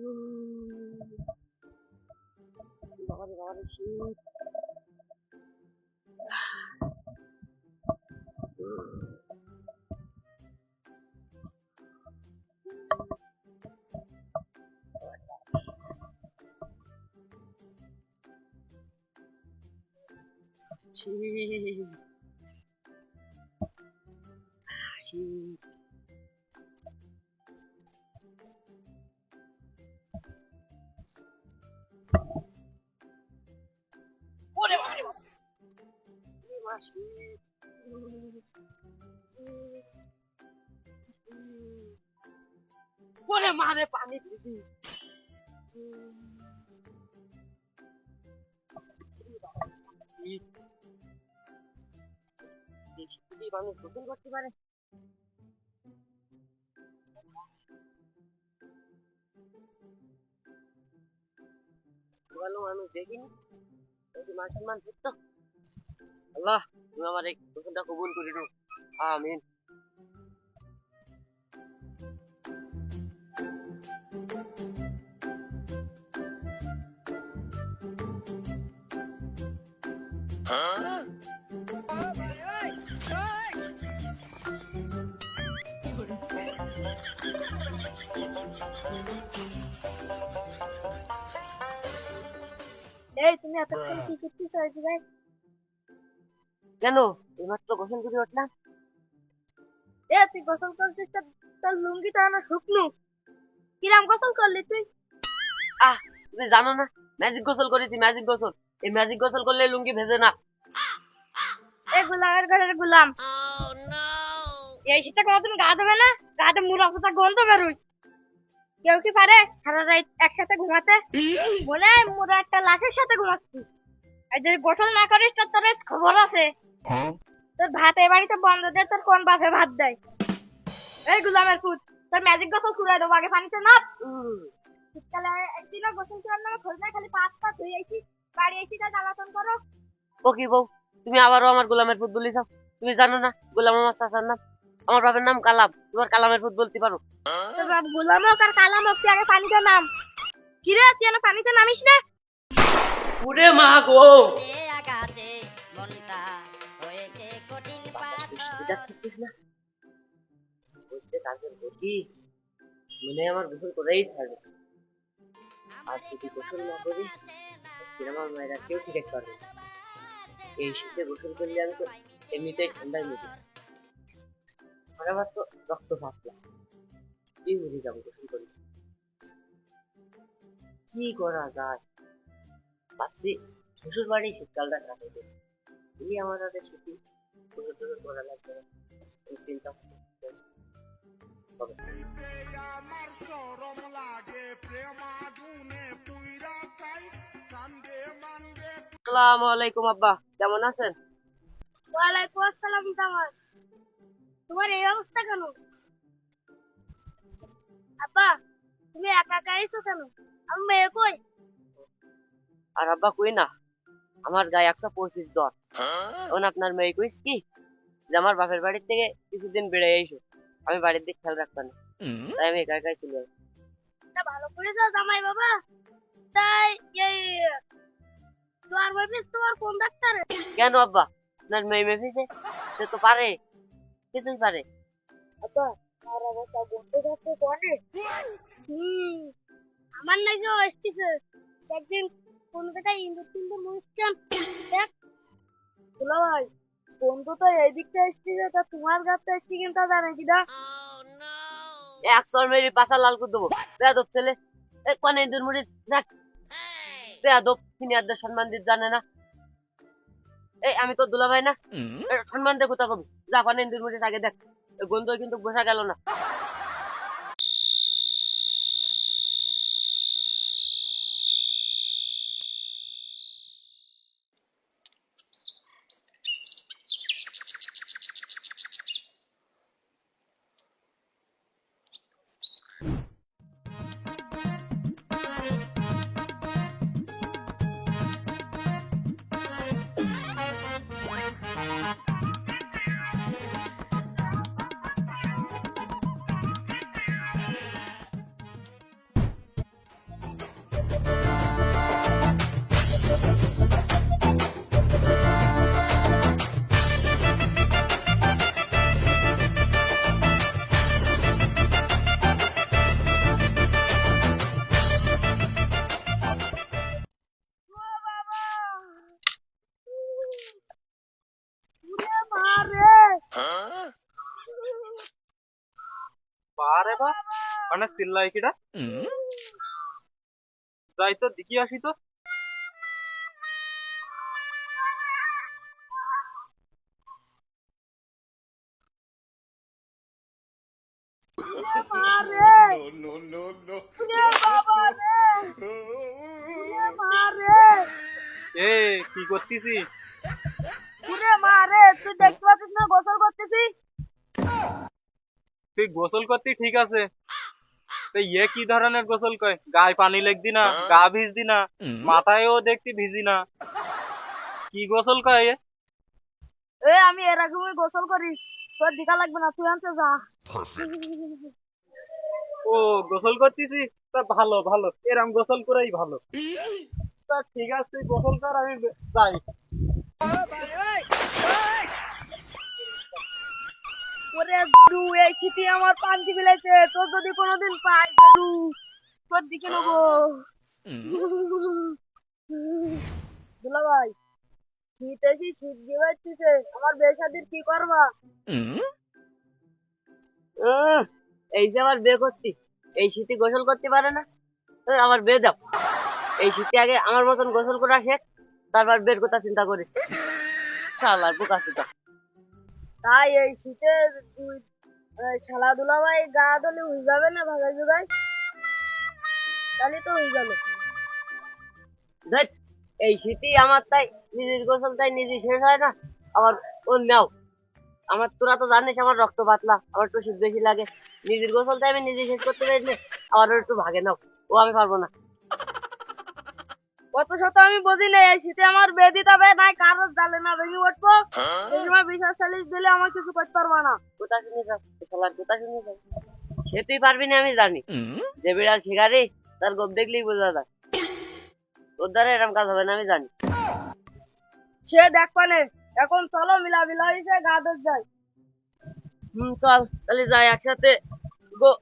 Body, body, shoot. Shoot. Shoot. ওরে মারে পানি দিদি মানুষ গোসল করতে পারে ভালো মানুষ দেখিনি যদি মান সম্মান থাকতো আল্লাহ তুমি আমার এই গোসলটা কবুল করে দাও আমিন এই তুমি এতক্ষণ কি করতেছো এই জায়গায় কেন? এইমাত্র গোসল করে উঠলাম এ তুই গোসল করছিস তোর লুঙ্গিটা না শুকনো। কিরাম গোসল করলি তুই? আহ তুমি জানো না ম্যাজিক গোসল করেছি ম্যাজিক গোসল। এই ম্যাজিক গোসল করলে লুঙ্গি ভেজে না। এই গোলামের ঘরের গোলাম। এই শীতে কোনোদিন গা দেবে না গাতে মুড়া পোতা গন্ধ বেরোয়। কেউ কি পারে সারা রাত একসাথে ঘুমাতে? মনে হয় মোরা একটা লাশের সাথে ঘুমাচ্ছি। আর যদি গোসল না করিস তোর তোর খবর আছে। তোর ভাত এ বাড়িতে বন্ধ দে তোর কোন বাপে ভাত দেয়? এই গোলামের ফুট তোর ম্যাজিক গোসল খুলে দেবো আগে পানিতে উম, শীতকালে একদিনও গোসল করার নামে খোঁজ নাই খালি পাঁচ পা ধুই আইছি বাড়ি আইছি তা জ্বালাতন করো। ও কি বউ তুমি আবারও আমার গোলামের ফুট বলিস তুমি জানো না গোলাম আমার চাচার নাম। আমার বাবার নাম কালাম তোমার কালামের ফুট বলতে পারো। তোর বাপ গোলাম হোক আর কালাম হোক তুই আগে পানিতে নাম। কিরে তুই না পানিতে নামিস না? ওরে মা গো। আমার গোসল করেই ছাড়বে। আর যদি গোসল না করি আমার মায়েরা কেউ ঠিক পারবে এই শীতে গোসল করলে আমি তো এমনিতেই ঠান্ডায় তো রক্ত পাতলা কি মরে যাব গোসল করি। কি করা যায়? ভাবছি শ্বশুর বাড়ি শীতকালটা কাটাইতে এই আমার হাতে ছুটি গোসল টোসল করা লাগবে এই চিন্তা আমার সরম লাগে প্রেমাগুনে পুইরা খাই কান্দে মান্দে আসসালামু আলাইকুম আব্বা কেমন আছেন? ওয়ালাইকুম আসসালাম জামাই। তোমার এই অবস্থা কেন? আব্বা তুমি একা একা আইছো কেন? আমি মেয়ে কই? আর আব্বা কই না আমার গায়ে একটা পঁচিশ জ্বর। এখন আপনার মেয়ে কইস কি যে আমার বাপের বাড়ির থেকে কিছুদিন বেড়ে এসো আমি বাড়ির দিকে খেয়াল রাখতাম না। তাই আমি একা একাই চলে তা ভালো করে যাও জামাই বাবা। তাই এই তোমার ভাবিস তোমার কোন ডাক্তার? কেন আব্বা? আপনার মেয়ে মেফিসে সে তো পারে। কিছুই পারে। আব্বা আর অবস্থা বলতে যাচ্ছে কোনে হুম আমার নাকি এসেছে একদিন কোন জায়গায় ইন্দুর মুছছেন দেখ দুলা ভাই বন্ধু তো এই দিকটা এসেছে তা তোমার গাছটা এসেছে কিন্তু জানে কি না একশো মেরি পাশা লাল করে দেবো। বেয়াদব ছেলে। এ কোন ইন্দুর মুড়ি দেখ। বেয়াদব সিনিয়রদের সম্মান দিতে জানে না। এই আমি তো দুলাভাই না? এ, সম্মান দে কোথা কবি। যা কোন ইন্দুর মুড়ি আগে দেখ। গন্ধ কিন্তু বোঝা গেল না। you মানে চিল্লাই কিটা যাই তো দেখি আসি তো। No, no, no, এ কি করতেছি? রে তুই দেখতে পাচ্ছিস না গোসল করতেছি? তুই গোসল করতে ঠিক আছে। ইয়ে কি ধরনের গোসল কয়? গায়ে পানি লেগদি না গা ভিজদি না মাথায়ও দেখতি ভিজি না। কি গোসল কয় এ? এ আমি এরকমই গোসল করি। তোর দিকা লাগবে না তুই আনতে যা। ও গোসল করতেছি? তা ভালো ভালো। এরম গোসল করেই ভালো। তা ঠিক আছে গোসল কর আমি যাই। ওরে দু এই শীতে আমার পান্তি বিলাইছে তোর যদি কোনোদিন পাই দু তোর দিকে দুলা ভাই শীত এসে শীত আমার কি করবা? এই যে আমার বিয়ে করছি। এই শীতে গোসল করতে পারে না? আমার বিয়ে দাও। এই শীতে আগে আমার মতন গোসল করা শেখ, তারপর বের কথা চিন্তা করিস। শালার বোকা সুতা তাই এই শীতে এই খেলাধুলা ভাই গা দলে হয়ে যাবে না ভাগাই জোগাই তাহলে তো হয়ে গেল এই শীতই আমার তাই নিজের গোসল তাই নিজে শেষ হয় না। আবার ও নাও। আমার তোরা তো জানিস আমার রক্ত পাতলা, আমার একটু শীত বেশি লাগে। নিজের গোসল তাই আমি নিজে শেষ করতে পারি আবার একটু ভাগে নাও। ও আমি পারব না। কত শত আমি বুঝি না এই শীতে আমার বেয়ে দিতে হবে নাই কারও জালে না ভেঙে উঠবো এই সময় বিশাল চালিশ দিলে আমার কিছু করতে পারবা না। কোথা শুনে যাস শালার কোথা শুনে যাস সে তুই পারবি না আমি জানি। যে বিড়াল শিকারি তার গোপ দেখলেই বোঝা যায়। তোর দ্বারা এরকম কাজ হবে না আমি জানি। সে দেখ পানে এখন চলো মিলা মিলা হয়েছে গা দোষ যায়। হুম চল তাহলে যাই একসাথে। গো।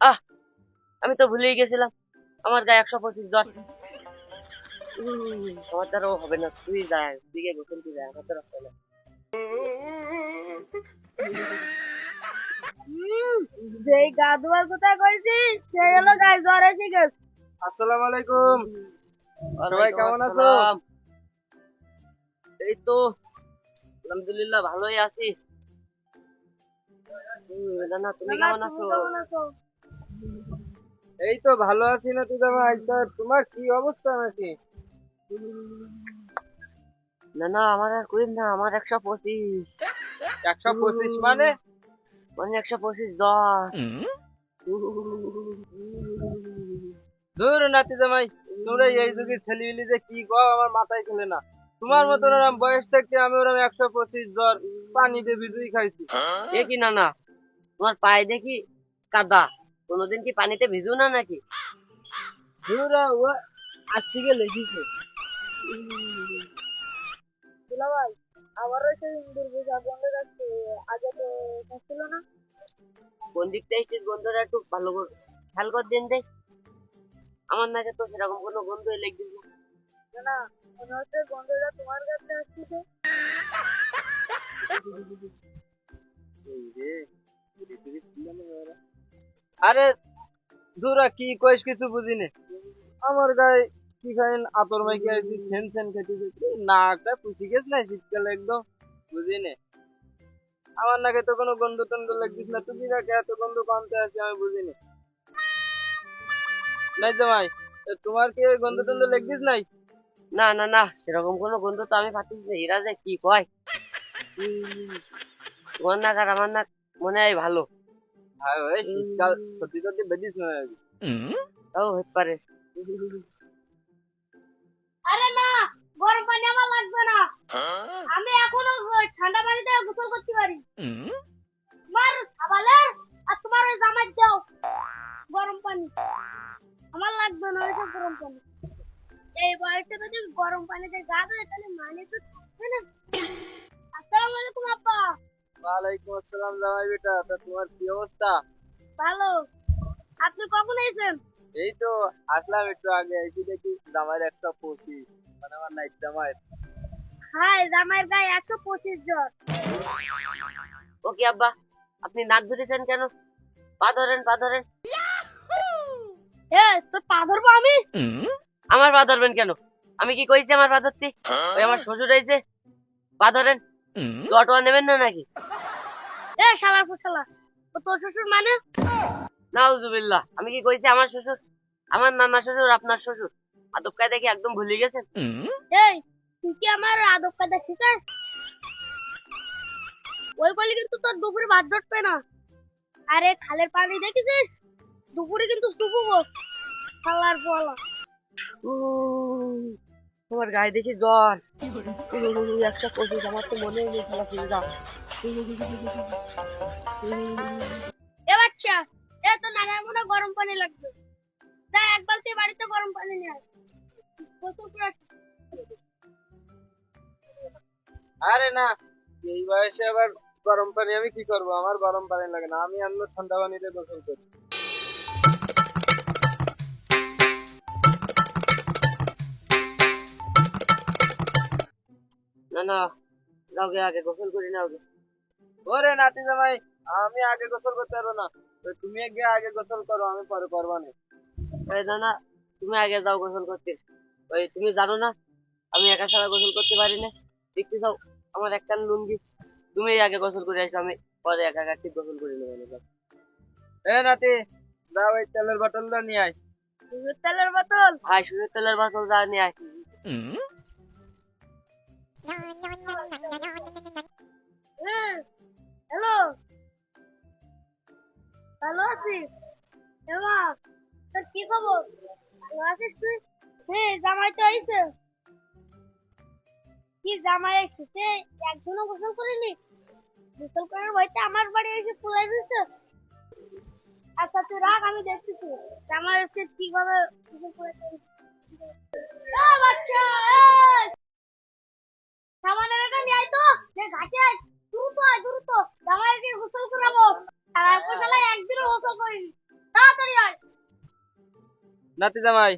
আহ আমি তো ভুলেই গেছিলাম। আমার গায়ে একশো পঁচিশ জ্বর আমার দ্বারাও হবে না। তুই যাই তুই গিয়ে গোসল তুই যাই আমার দ্বারা হবে না। যেই গা ধোয়ার কথা কইছি সে হলো গায়ে জ্বর এসে গেছে। আসসালামু আলাইকুম। সবাই কেমন আছো? এই তো আলহামদুলিল্লাহ ভালোই আছি। না তুমি কেমন আছো? এই তো ভালো আছি না তুই জামাই তা তোমার কি অবস্থা নাকি? না না আমার আর করিম না আমার একশো পঁচিশ। একশো পঁচিশ মানে? মানে একশো পঁচিশ দশ। ধুর নাতি জামাই তোমরা এই যুগের ছেলেগুলি যে কি গো আমার মাথায় খেলে না। তোমার মতন ওরম বয়স থেকে আমি ওরম একশো পঁচিশ জ্বর পানিতে ভিজুই খাইছি। এ কি না না তোমার পায়ে দেখি কাদা। কোনোদিন কি পানিতে ভিজু না নাকি আজ থেকে লেগেছে দুলা ভাই আমারও সেই ইন্দুর বন্ধ যাচ্ছে আগে তো থাকছিল না কোন দিক থেকে গন্ধটা একটু ভালো করে খেয়াল কর দিন দেখ আমার নাকে তো সেরকম কোনো গন্ধ লেগে না না মনে হচ্ছে বন্ধুরা তোমার কাছে আসছে আরে দুরা কি কইস কিছু বুঝিনি? আমার গায়ে কি খাইন আতর মাইকে আইছি সেন সেন খেতেছি নাকটা পুষি গেছ না শীতকালে একদম বুঝিনি? আমার নাকে তো কোনো গন্ধ টন্ধ লাগছিস না তুমি নাকি এত গন্ধ কমতে আছে আমি বুঝিনি। নাই জামাই তোমার কি ওই গন্ধ টন্ধ লাগছিস নাই? না না না সেরকম কোনো গন্ধ তো আমি পাচ্ছি না এরা যে কি কয়? তোমার নাক আর আমার নাক মনে হয় ভালো। হ্যাঁ ওই শীতকাল সত্যি সত্যি বেদিস না তাও হতে পারে আরে না গরম পানি আমার লাগবে না আমি এখনও ঠান্ডা পানিতে গোসল করতে পারি তোমার সাবালে আর তোমার ওই জামাই দাও গরম পানি আমার লাগবে না ওইসব গরম পানি এই বয়সে যদি গরম পানিতে গা ধোয় তাহলে মানে তো থাকবে না আসসালামু আলাইকুম আব্বা ওয়ালাইকুম আসসালাম জামাই বেটা তা তোমার কি অবস্থা? ভালো। আপনি কখন এসেছেন এই তো আসলাম একটু আগে এসে দেখি জামাইয়ের একটা পঁচিশ মানে আমার নাইট জামাইয়ের। হাই জামাইয়ের গায়ে একশো পঁচিশ জন ওকে আব্বা আপনি নাক ধরেছেন কেন? পা ধরেন পা ধরেন। এ তোর পা ধরবো আমি? আমার পা ধরবেন কেন? আমি কি কইছি আমার পা ধরতে? ওই আমার শ্বশুর হয়েছে পা ধরেন। নেবেন না নাকি? এ শালার ফুসালা ও তোর শ্বশুর মানে? নাউজুবিল্লাহ। আমি কি কইছি আমার শ্বশুর? আমার নানা শ্বশুর আপনার শ্বশুর? আদব কায়দা কি একদম ভুলে গেছেন? এই তুই কি আমার আদব কায়দা শিখাস ওই গলি কিন্তু তোর দুপুরে ভাত জটবে না। আরে খালের পানি দেখেছিস? দুপুরে কিন্তু ডুববো খালার উহ, তোমার গায়ে দেখি জ্বর। একটা কষিস আমার তো মনে নেই শালা ফিরে এ বাচ্চা এ তো নানার মনে গরম পানি লাগবে। যা এক বালতি বাড়িতে গরম পানি নিয়ে আসি। আরে না এই বয়সে আবার গরম পানি আমি কি করব? আমার গরম পানি লাগে না আমি অন্য ঠান্ডা পানিতে গোসল করি। না না যাও গে আগে গোসল করি নাও গে ওরে নাতি জামাই আমি আগে গোসল করতে পারব না। তুমি গিয়ে আগে গোসল করো আমি পরে করব না। না না তুমি আগে যাও গোসল করতে। ওই তুমি জানো না আমি একা ছাড়া গোসল করতে পারি না। দেখতে যাও আমার একটা লুঙ্গি। তুমি আগে গোসল করে আসো আমি পরে একা একা ঠিক গোসল করে নেব না, এ নাতি যাও এই তেলের বোতলটা নিয়ে আয়। তেলের বোতল? ভাই সুযোগ তেলের বোতল যা নিয়ে আসি হ্যালো ভালো আছিস তোর কি খবর? ভালো আছিস তুই? হ্যাঁ জামাই তো আইছে। কি জামাই এসেছে একজনও গোসল করিনি। গোসল করার ভয়তে আমার বাড়ি এসে ফুলাই দিচ্ছে আচ্ছা তুই রাখ, আমি দেখতেছি। জামাই এসে কীভাবে গোসল করে এই! সামানের এটা নিয়ে আয় তো। যে ঘাটে আয়। দ্রুত আয় দ্রুত। জামাইকে গোসল করাবো। তারপর শালা একদিনও গোসল করিনি। তাড়াতাড়ি আয়। নাতি জামাই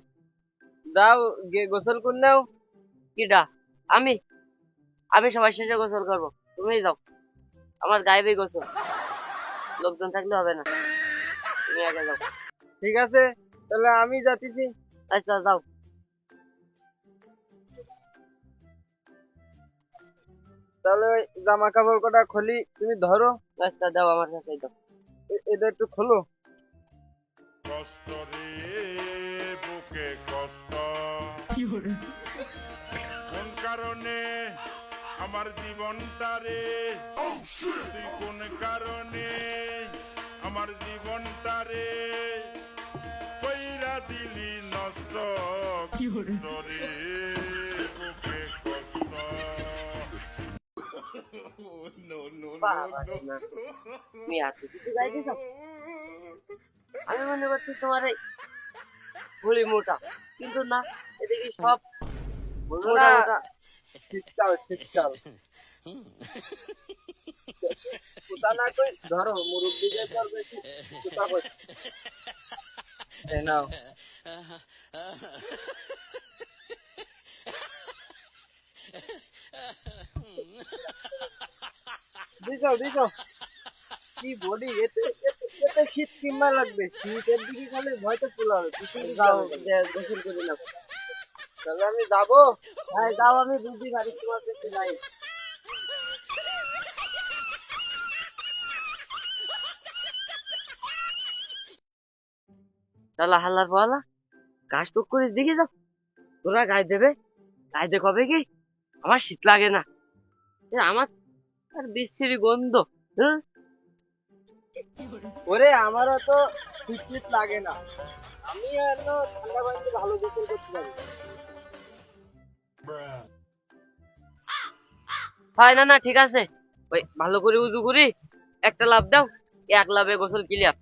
যাও গিয়ে গোসল করে নাও। কিটা আমি? আমি সবার শেষে গোসল করব। তুমি যাও। আমার গায়েবেই গোসল। লোকজন থাকলে হবে না। তুমি আগে যাও। ঠিক আছে তাহলে আমি যাচ্ছি আচ্ছা যাও। তাহলে ওই জামা কাপড় কটা খুলি তুমি ধরো। আচ্ছা দাও আমার কাছে দাও। এটা একটু খোলো। কষ্ট রে বুকে কষ্ট কোন কারণে আমার জীবনটা রে? তুই কোন কারণে আমার জীবনটা রে? কইরা দিলি নষ্ট রে no, no। তুমি এত কিছু গাইতে আমি মনে করছি তোমার এই ভুড়ি মোটা। কিন্তু না এদিকে সব মোটা। মোটা শীতকাল শীতকাল কোথা না কই ধরো কোথা কই। এই নাও। দিছো দিছো কি বডি এতে এতে- শীত কিংবা লাগবে। শীতের দিকে খালি ফুল হবে কিছু যাও করে নাও। তাহলে আমি যাব? হ্যাঁ যাও আমি বুঝি তোমার কাছে নাই হাল্লার পালা কাজ টুক করিস দেখি যাও। তোরা গায়ে দেবে? গায়ে দে কবে কি? আমার শীত লাগে না। আমার আর বিচ্ছিরি গন্ধ হ্যাঁ? ওরে আমারও তো শীত লাগে না। আমি এত ঠান্ডা পানিতে ভালো গোসল করতে পারি। হয় না না ঠিক আছে। ওই ভালো করে উজু করি একটা লাভ দাও এক লাভে গোসল ক্লিয়ার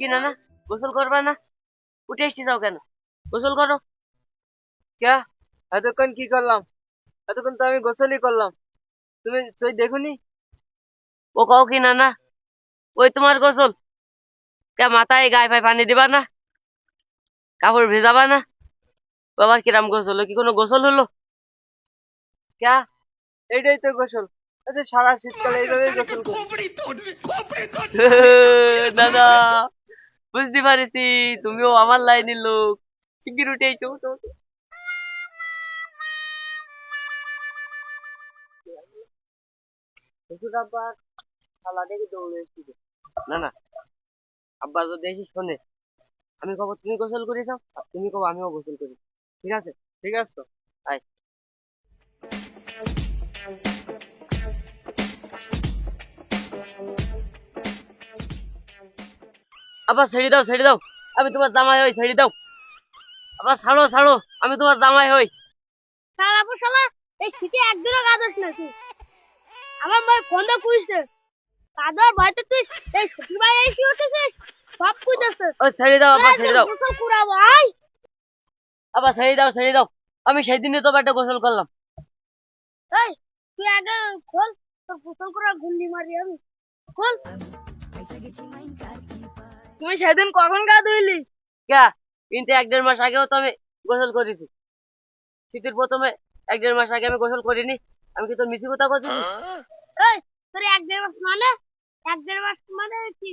কি না না গোসল করবে না? উঠে এসছি যাও কেন? গোসল করো। ক্যা? এতক্ষণ কি করলাম? এতক্ষণ তো আমি গোসলই করলাম। তুমি সেই দেখুনি? ও কও কি না না ওই তোমার গোসল। কে মাথায় গায়ে ফায় পানি দিবা না? কাপড় ভেজাবা না? বাবা কিরাম গোসল? হলো? কি কোনো গোসল হলো? ক্যা? এইটাই তো গোসল। আচ্ছা সারা শীতকালে এইভাবেই গোসল করি। দাদা বুঝতে পারিছি তুমিও আমার লাইনের লোক। না না। আব্বা যদি এসে শোনে, আমি কব তুমি গোসল করিস আর তুমি কব আমিও গোসল করি। ঠিক আছে? ঠিক আছে তো? আয়। আবার ছেড়ে দাও ছেড়ে দাও। আমি তোমার জামাই হই ছেড়ে দাও। আবার ছাড়ো ছাড়ো আমি তোমার জামাই হই। শালা শালা এই শীতে একদিনও গাদস না তুই আমার মায়ের ফোন দিয়ে কুইছে কাদর ভয়তে তুই এই শ্বশুর বাড়ি এসে উঠেছিস? সব কুইতেছে ওই ছেড়ে দাও আবার ছেড়ে দাও। গোসল কুড়াবো আয়। আবার ছেড়ে দাও ছেড়ে দাও। আমি সেই দিনে তো একটা গোসল করলাম। এই তুই আগে খোল তোর গোসল করা গুল্লি মারি আমি। খোল। তুই সেদিন কখন গা ধুইলি? ক্যা কিন্তু এক দেড় মাস আগেও তো আমি গোসল করেছি। শীতের প্রথমে এক দেড় মাস আগে আমি গোসল করিনি আমি কি তোর মিছি কথা করছি এই তোর এক দেড় মাস মানে? এক দেড় মাস মানে কি?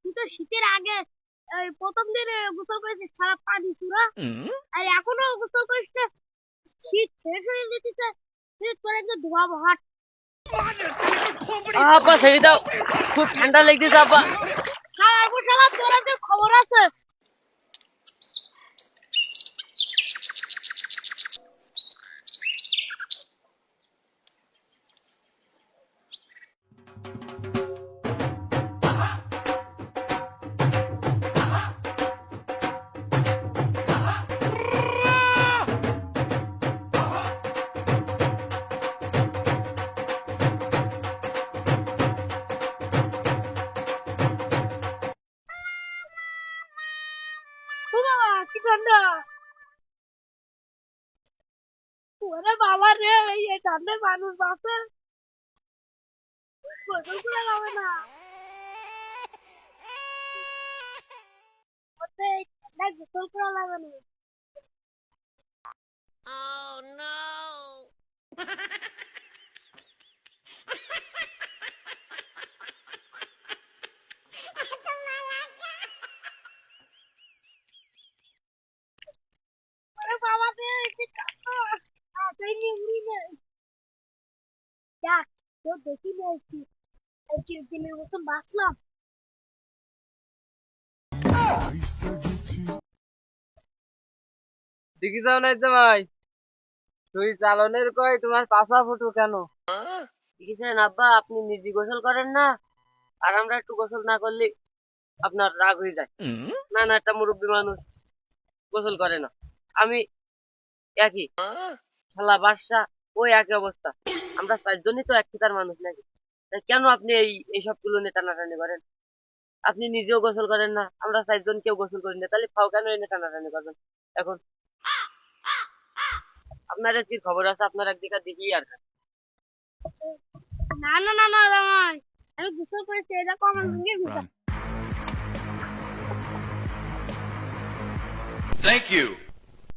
তুই তো শীতের আগে প্রথম দিন গোসল করেছিস সারা পানি চুরা আর এখনও গোসল করিস না। শীত শেষ হয়ে যেতেছে তুই তোর একদম ধোয়াবো হাট আপা ছেড়ে দাও। খুব ঠান্ডা লেগেছে আপা। খাওয়াবো শালা তোর খবর আছে? ঠান্ডায় মানুষ বাঁচে গোসল করা যাবে না। গোসল করা যাবে না ওরে বাবা রে কি ঠান্ডা আটাই নিমড়ি নেই দেখ কেউ দেখি যাও নাই তুই চালনের তোমার কেন? আব্বা, আপনি নিজে গোসল করেন না, আর আমরা একটু গোসল না করলে আপনার রাগ হয়ে যায়। না না, একটা মুরব্বী মানুষ গোসল করে না। আমি একই। শালা বাদশা ওই একই অবস্থা। আমরা চারজনই তো এক মানুষ নাকি? কেন আপনি এই এইসবগুলো নিয়ে টানাটানি করেন? আপনি নিজেও গোসল করেন না আমরা চারজন কেউ গোসল করি না তাহলে ফাও কেন এনে টানাটানি করবেন? এখন আপনার কি খবর আছে? আপনার একদিকে দেখি আর না না না না রামাই আমি গোসল করেছি এটা কমন ভেঙে ভিজা Thank you.